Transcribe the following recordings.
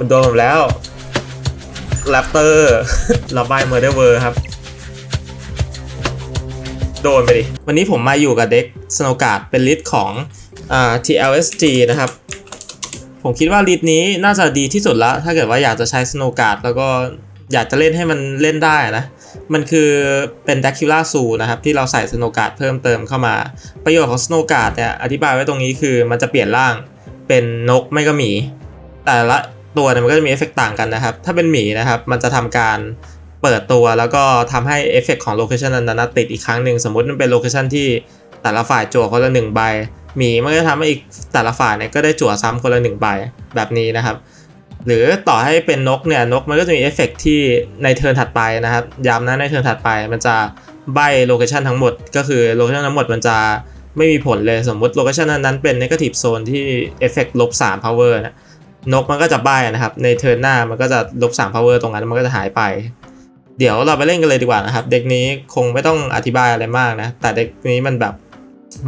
คุณโดนผมแล้วแรปเตอร์เราใบเมอร์เดอร์เวอร์ครับ โดนไปดิ วันนี้ผมมาอยู่กับเด็กสโนการ์ดเป็นลิสต์ของอ่า TLSG นะครับ ผมคิดว่าลิสต์นี้น่าจะดีที่สุดละถ้าเกิดว่าอยากจะใช้สโนการ์ดแล้วก็อยากจะเล่นให้มันเล่นได้นะ มันคือเป็นดักคิล่าซูนะครับ ที่เราใส่สโนการ์ดเพิ่มเติมเข้ามา ประโยชน์ของสโนการ์ดเนี่ยอธิบายไว้ตรงนี้คือมันจะเปลี่ยนร่างเป็นนกไม่ก็หมี แต่ละ ตัวเนี่ยมันก็จะมีเอฟเฟกต์ต่างกันนะครับ ถ้าเป็นหมีนะครับ มันจะทำการเปิดตัวแล้วก็ทำให้เอฟเฟกต์ของโลเคชันนั้นๆติดอีกครั้งหนึ่งสมมติมันเป็นโลเคชันที่แต่ละฝ่ายจั่วคนละหนึ่งใบหมีมันก็จะทำให้อีกแต่ละฝ่ายเนี่ยก็ได้จั่วซ้ำคนละหนึ่งใบแบบนี้นะครับ หรือต่อให้เป็นนกเนี่ยนกมันก็จะมีเอฟเฟกต์ที่ในเทิร์นถัดไปนะครับย้ำนะในเทิร์นถัดไป มันจะใบโลเคชันทั้งหมด ก็คือโลเคชันทั้งหมดมันจะไม่มีผลเลยสมมติโลเคชันนั้นๆเป็น negative zone ที่เอฟเฟกต์ลบ3 power นะ นกมันก็จะใบนะครับ ในเทิร์นหน้ามันก็จะลบ3 power ตรงนั้นมันก็จะหายไป เดี๋ยวเราไปเล่นกันเลยดีกว่านะครับ เด็กนี้คงไม่ต้องอธิบายอะไรมากนะ แต่เด็กนี้มันแบบ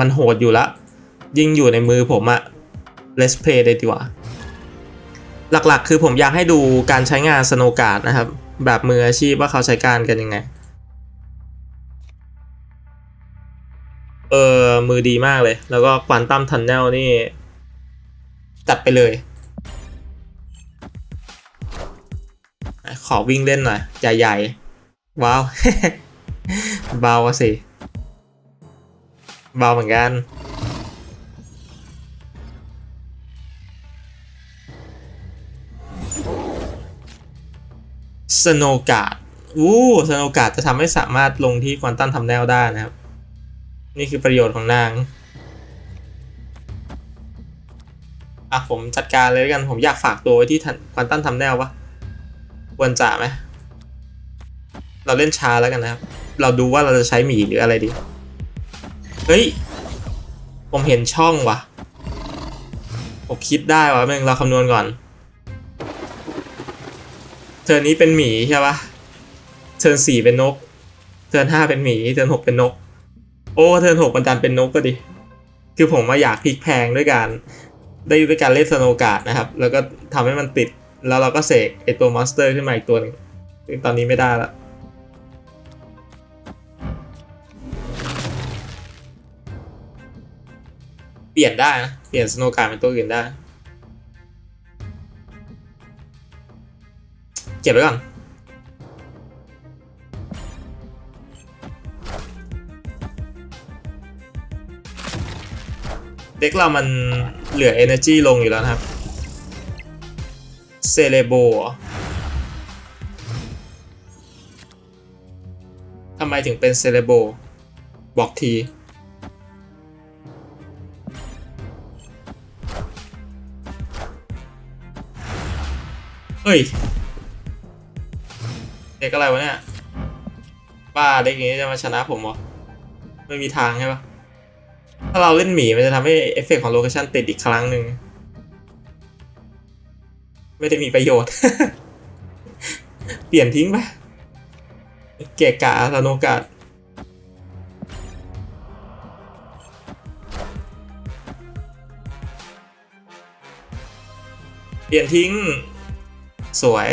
มันโหดอยู่ละ ยิ่งอยู่ในมือผมอะ let's play เลยดีกว่า หลักๆ คือผมอยากให้ดูการใช้งานสโนการ์ดนะครับ แบบมืออาชีพว่าเขาใช้การกันยังไง เออมือดีมากเลย แล้วก็ควอนตัมทันเนลนี่จัดไปเลย ขอวิ่งเล่นหน่อยใหญ่ๆว้าวเบาสิเบาเหมือนกัน สโนกาดอู้สโนกาดจะทำให้สามารถลงที่ควอนตัมทำแนวได้นะครับ นี่คือประโยชน์ของนางอะผมจัดการเลยกัน ผมอยากฝากตัวไว้ที่ควอนตัมทำแนวปะ ควรจะไหมเราเล่นช้าแล้วกันนะครับ เราดูว่าเราจะใช้หมีหรืออะไรดี เฮ้ย ผมเห็นช่องว่ะ ผมคิดได้ว่ะแม่งเราคำนวณก่อน เทิร์นนี้เป็นหมีใช่ปะเทิร์นสี่เป็นนก เทิร์นห้าเป็นหมี เทิร์นหกเป็นนก โอ้เทิร์นหกมันดันเป็นนกก็ดิ คือผมมาอยากพลิกแพงด้วยการ ได้ด้วยการเล่นสโนการ์ดนะครับ แล้วก็ทำให้มันติด แล้วเราก็เสกไอตัวมอนสเตอร์ขึ้นมาอีกตัวนึงซึ่งตอนนี้ไม่ได้ละเปลี่ยนได้นะเปลี่ยนสโนการ์ดเป็นตัวอื่นได้ เก็บไว้ก่อนเด็กเรามันเหลือ energy ลงอยู่แล้วนะครับ เซเลโบทำไมถึงเป็นเซเลโบ บอกที เฮ้ย เด็กอะไรวะเนี่ย บ้าเด็กอย่างนี้จะมาชนะผมเหรอ ไม่มีทางใช่ปะถ้าเราเล่นหมีมันจะทำให้เอฟเฟกต์ของโลเคชันติดอีกครั้งหนึ่ง ไม่ได้มีประโยชน์ เปลี่ยนทิ้งไปเกะกะสโนกาเปลี่ยนทิ้ง สวย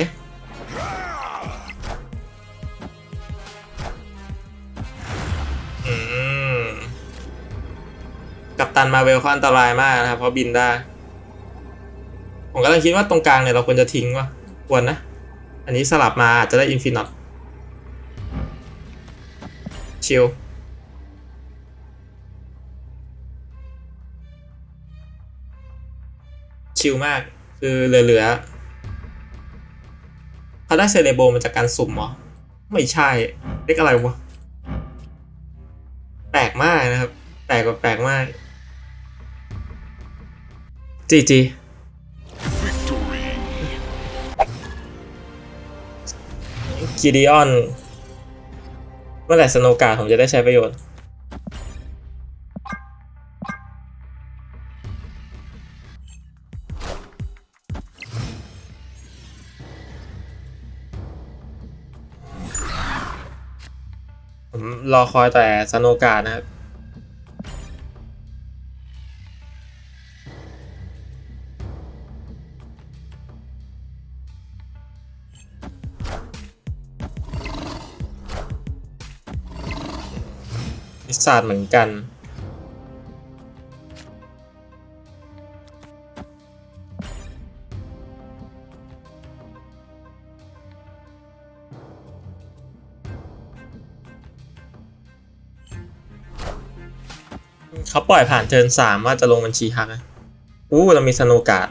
อืม กับตันมาเวลเขาอันตรายมากนะครับ เพราะบินได้ ผมกำลังคิดว่าตรงกลางเนี่ยเราควรจะทิ้งวะควรนะ อันนี้สลับมาอาจจะได้อินฟินิตชิลชิลมาก คือเหลือๆเขาได้เซเลโบมาจากการสุ่มเหรอ ไม่ใช่เรียกอะไรวะ แปลกมากนะครับ แปลกกว่าแปลกมากจีจี คิดิออน เมื่อไหร่สโนกาผมจะได้ใช้ประโยชน์ผมรอคอยแต่สโนกานะครับ วิสาดเหมือนกัน เขาปล่อยผ่านเทิร์นสามว่าจะลงบัญชีฮักอู้เรามีสโนกาด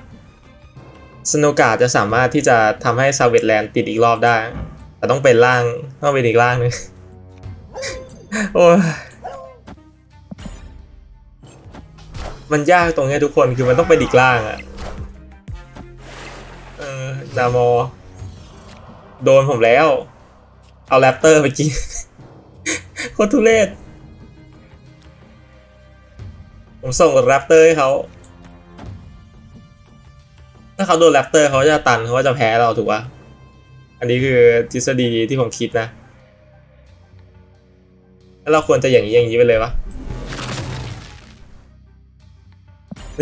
สโนกาดจะสามารถที่จะทำให้ซาเวตแลนด์ติดอีกรอบได้ แต่ต้องเป็นร่าง ต้องเป็นอีกร่างนึง โอ้ย มันยากตรงนี้ทุกคนคือมันต้องเป็นอีกร่างอะเออดามอ โดนผมแล้ว เอาแรปเตอร์ไปกินโคตรทุเรศผมส่งแรปเตอร์ให้เขาถ้าเขาโดนแรปเตอร์เขาจะตันเขาจะแพ้เราถูกปะอันนี้คือทฤษฎีที่ผมคิดนะ แล้วเราควรจะอย่างนี้อย่างนี้ไปเลยวะ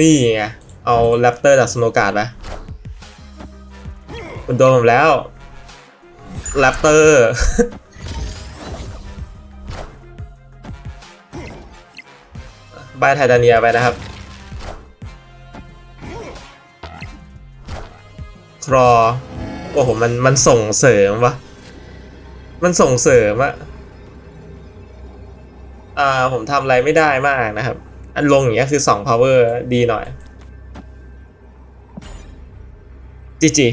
นี่ไง เอาแรปเตอร์จากสโนการ์ดไปคุณโดนผมแล้วแรปเตอร์บายไททาเนียไปนะครับ ครอ โอ้โห มัน มันส่งเสริมวะ มันส่งเสริมอะอ่า ผมทำอะไรไม่ได้มากนะครับ อันลงอย่างเงี้ยคือ2 power ดีหน่อยจีจี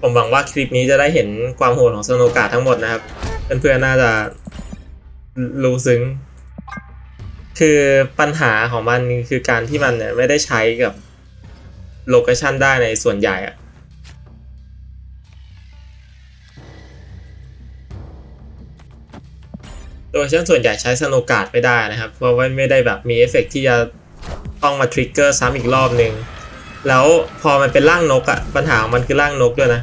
ผมหวังว่าคลิปนี้จะได้เห็นความโหดของสโนการ์ดทั้งหมดนะครับ เพื่อนๆน่าจะรู้ซึ้ง คือปัญหาของมันคือการที่มันเนี่ยไม่ได้ใช้กับโลเคชันได้ในส่วนใหญ่อะ โลเคชันส่วนใหญ่ใช้สโนกาดไม่ได้นะครับ เพราะว่าไม่ได้แบบมีเอฟเฟกต์ที่จะต้องมาทริกเกอร์ซ้ำอีกรอบหนึ่งแล้วพอมันเป็นร่างนกอะปัญหาของมันคือร่างนกด้วยนะ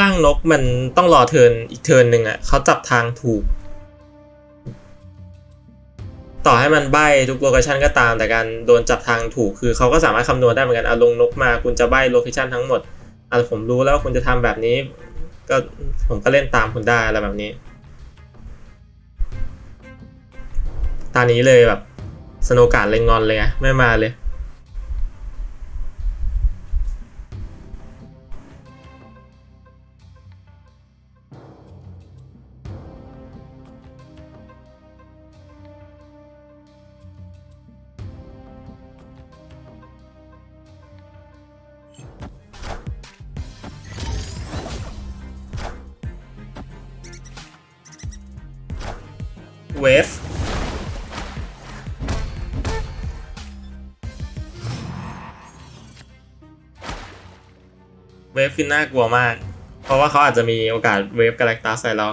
ร่างนกมันต้องรอเทิร์นอีกเทิร์นหนึ่งอะเขาจับทางถูก ต่อให้มันใบ้ทุกโลเคชันก็ตาม แต่การโดนจับทางถูกคือเขาก็สามารถคำนวณได้เหมือนกันเอาลงนกมาคุณจะใบ้โลเคชันทั้งหมดอะผมรู้แล้วว่าคุณจะทำแบบนี้ ก็ผมก็เล่นตามคุณได้อะไรแบบนี้ ตอนนี้เลยแบบสโนการ์ดเลยงอนเลยไงไม่มาเลย เวฟเวฟคือน่ากลัวมาก เพราะว่าเขาอาจจะมีโอกาสเวฟกาแล็กตัสใส่เรา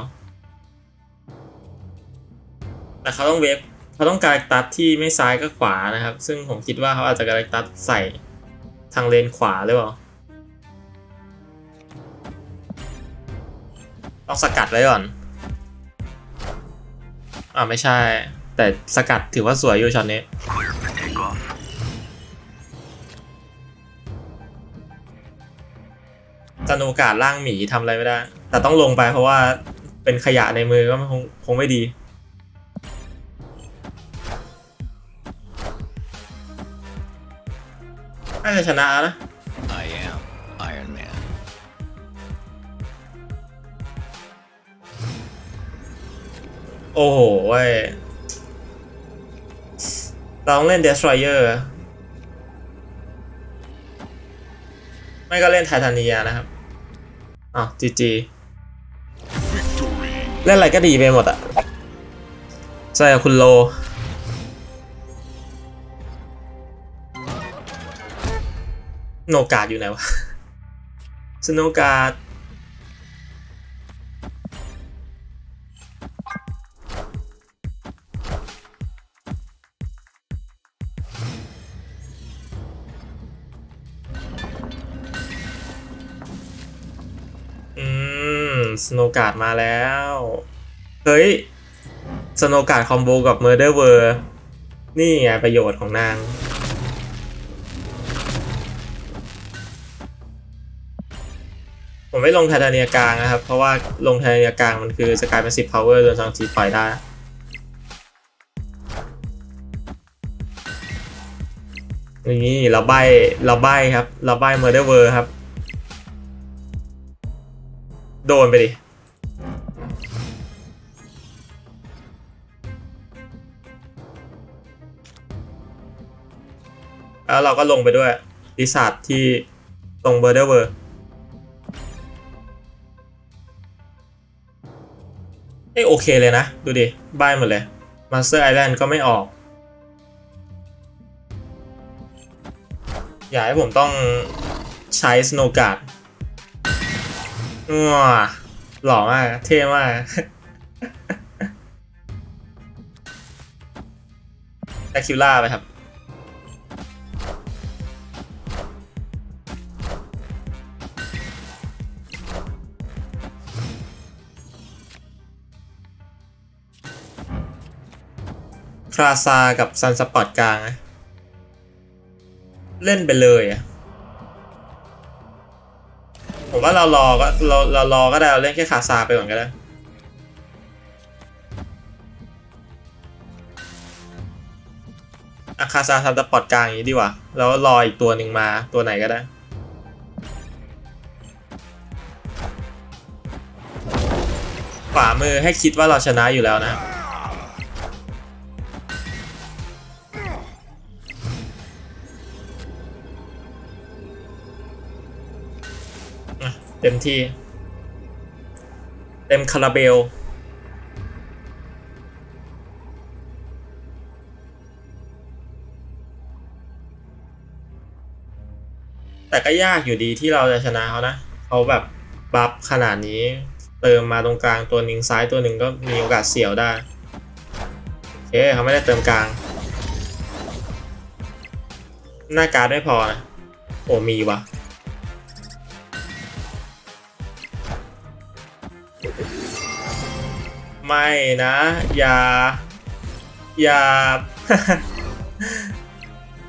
แต่เขาต้องเวฟเขาต้องกาแล็กตัสที่ไม่ซ้ายก็ขวานะครับ ซึ่งผมคิดว่าเขาอาจจะกาแล็กตัสใส่ทางเลนขวาหรือเปล่า ต้องสกัดไว้ก่อน อ่าไม่ใช่ แต่สกัดถือว่าสวยอยู่ช็อตนี้ Clear for takeoff. สนุกาดร่างหมีทำอะไรไม่ได้ แต่ต้องลงไปเพราะว่าเป็นขยะในมือก็คงคงไม่ดี น่าจะชนะนะ โอ้โหเว้ยเราต้องเล่น Destroyer ไม่ก็เล่นไททานียนะครับอ้าวจีจีเล่นอะไรก็ดีไปหมดอะใช่คุณโล โนกาดอยู่ไหนวะสโนกาด สโนกาดมาแล้ว เฮ้ย สโนกาดคอมโบกับ Murder w o r นี่ไงประโยชน์ของนาง ผมไม่ลงไทเทเนียกลางนะครับ เพราะว่าลงไทเทเนียกลางมันคือจะกลายเป็น10 power โดนทางทีปล่อยได้นี่เราใบเราใบครับ เราใบ Murder World ครับ โดนไปดิ แล้วเราก็ลงไปด้วยปีศาจที่ตรง Murder World เอ้ยโอเคเลยนะ ดูดิใบหมดเลย Master Island ก็ไม่ออก อยากให้ผมต้องใช้ Snow Guard ว้า อ้วหล่อมาก เท่มากแอคิล่าไปครับ คราซากับซันสปอร์ตกลางอะเล่นไปเลยอะ ผมว่าเรารอก็เราเรารอก็ได้เราเล่นแค่คาซาไปก่อนก็ได้อาคาซาซันสปอร์ตกลางอย่างนี้ดีกว่า แล้วรออีกตัวหนึ่งมาตัวไหนก็ได้ขวามือให้คิดว่าเราชนะอยู่แล้วนะ เต็มที่ เต็มคาราเบล แต่ก็ยากอยู่ดีที่เราจะชนะเขานะเขาแบบบัฟขนาดนี้ เติมมาตรงกลางตัวหนึ่งซ้ายตัวหนึ่งก็มีโอกาสเสี่ยวได้โอเคเขาไม่ได้เติมกลาง หน้าการ์ดไม่พอนะ โอ้มีวะ ไม่นะ อย่า อย่า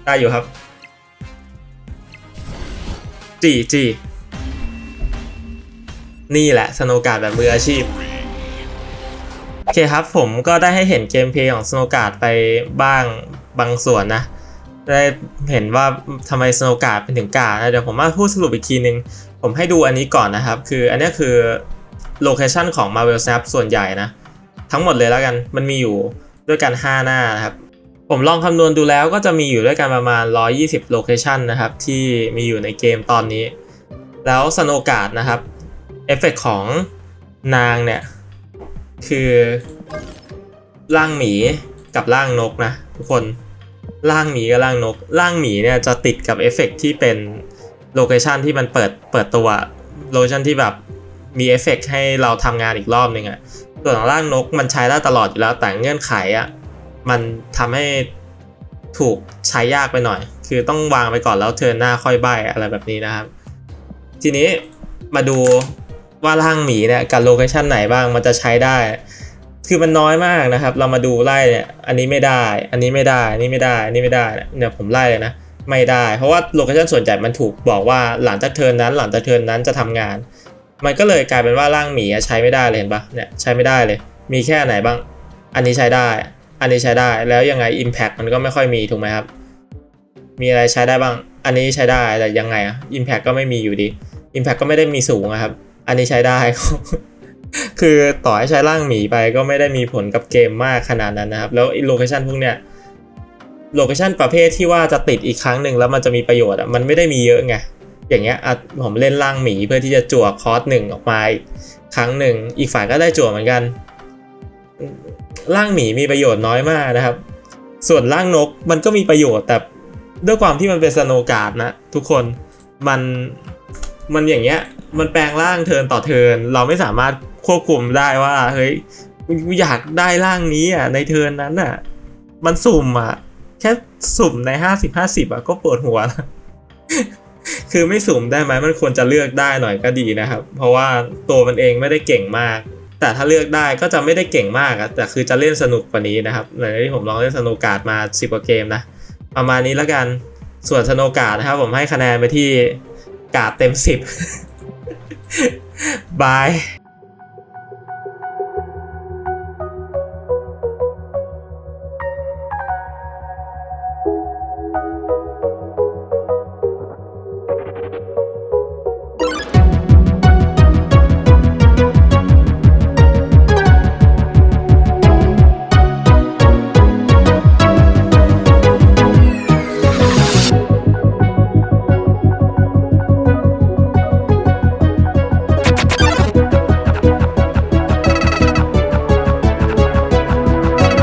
ได้อยู่ครับ จีจีนี่แหละสโนการ์ดแบบมืออาชีพ โอเคครับผมก็ได้ให้เห็นเกมเพลย์ของสโนการ์ดไปบ้างบางส่วนนะ ได้เห็นว่าทำไมสโนการ์ดเป็นถึงกาดนะเดี๋ยวผมมาพูดสรุปอีกทีนึง ผมให้ดูอันนี้ก่อนนะครับ คืออันนี้คือโลเคชันของ Marvel Snap ส่วนใหญ่นะ ทั้งหมดเลยแล้วกัน มันมีอยู่ด้วยกัน 5 หน้านะครับ ผมลองคำนวณดูแล้วก็จะมีอยู่ด้วยกันประมาณ 120โลเคชันนะครับ ที่มีอยู่ในเกมตอนนี้ แล้วสโนกาดนะครับ เอฟเฟกของนางเนี่ย คือร่างหมีกับร่างนกนะทุกคนร่างหมีกับร่างนกร่างหมีเนี่ยจะติดกับเอฟเฟกที่เป็นโลเคชันที่มันเปิดเปิดตัวโลเคชันที่แบบมีเอฟเฟกให้เราทำงานอีกรอบหนึ่งอะ ส่วนของร่างนกมันใช้ได้ตลอดอยู่แล้ว แต่เงื่อนไขอะมันทำให้ถูกใช้ยากไปหน่อย คือต้องวางไปก่อนแล้วเทินหน้าค่อยใบอะไรแบบนี้นะครับ ทีนี้มาดูว่าร่างหมีเนี่ยกับโลเคชันไหนบ้างมันจะใช้ได้ คือมันน้อยมากนะครับ เรามาดูไล่เนี่ยอันนี้ไม่ได้ อันนี้ไม่ได้อันนี้ไม่ได้อันนี้ไม่ได้เนี่ยผมไล่เลยนะไม่ได้ เพราะว่าโลเคชันส่วนใหญ่มันถูกบอกว่าหลังจากเทินนั้นหลังจากเทินนั้นจะทำงาน มันก็เลยกลายเป็นว่าร่างหมีใช้ไม่ได้เลยเห็นปะเนี่ยใช้ไม่ได้เลย มีแค่ไหนบ้าง อันนี้ใช้ได้ อันนี้ใช้ได้แล้วยังไง Impact มันก็ไม่ค่อยมีถูกไหมครับ มีอะไรใช้ได้บ้าง อันนี้ใช้ได้แต่ยังไงอะ Impact ก็ไม่มีอยู่ดี Impact ก็ไม่ได้มีสูงครับ อันนี้ใช้ได้ คือต่อให้ใช้ร่างหมีไปก็ไม่ได้มีผลกับเกมมากขนาดนั้นนะครับ แล้วโลเคชันพวกเนี้ยโลเคชันประเภทที่ว่าจะติดอีกครั้งหนึ่งแล้วมันจะมีประโยชน์อะมันไม่ได้มีเยอะไง อย่างเงี้ยผมเล่นร่างหมีเพื่อที่จะจั่วคอร์สหนึ่งออกมาอีกครั้งหนึ่ง อีกฝ่ายก็ได้จั่วเหมือนกันร่างหมีมีประโยชน์น้อยมากนะครับ ส่วนร่างนกมันก็มีประโยชน์แต่ด้วยความที่มันเป็นสโนการ์ดนะทุกคนมันมันอย่างเงี้ยมันแปลงร่างเทิร์นต่อเทิร์นเราไม่สามารถควบคุมได้ว่าเฮ้ยอยากได้ร่างนี้อะในเทิร์นนั้นอะ มันสุ่มอะ แค่สุ่มในห้าสิบห้าสิบอะก็ปวดหัวแล้ว คือไม่สุ่มได้ไหมมันควรจะเลือกได้หน่อยก็ดีนะครับ เพราะว่าตัวมันเองไม่ได้เก่งมาก แต่ถ้าเลือกได้ก็จะไม่ได้เก่งมากอะแต่คือจะเล่นสนุกกว่านี้นะครับในที่ผมลองเล่นสนุกการ์ดมา 10กว่าเกมนะประมาณนี้แล้วกันส่วนสโนการ์ดนะครับ ผมให้คะแนนไปที่การ์ดเต็ม 10 บาย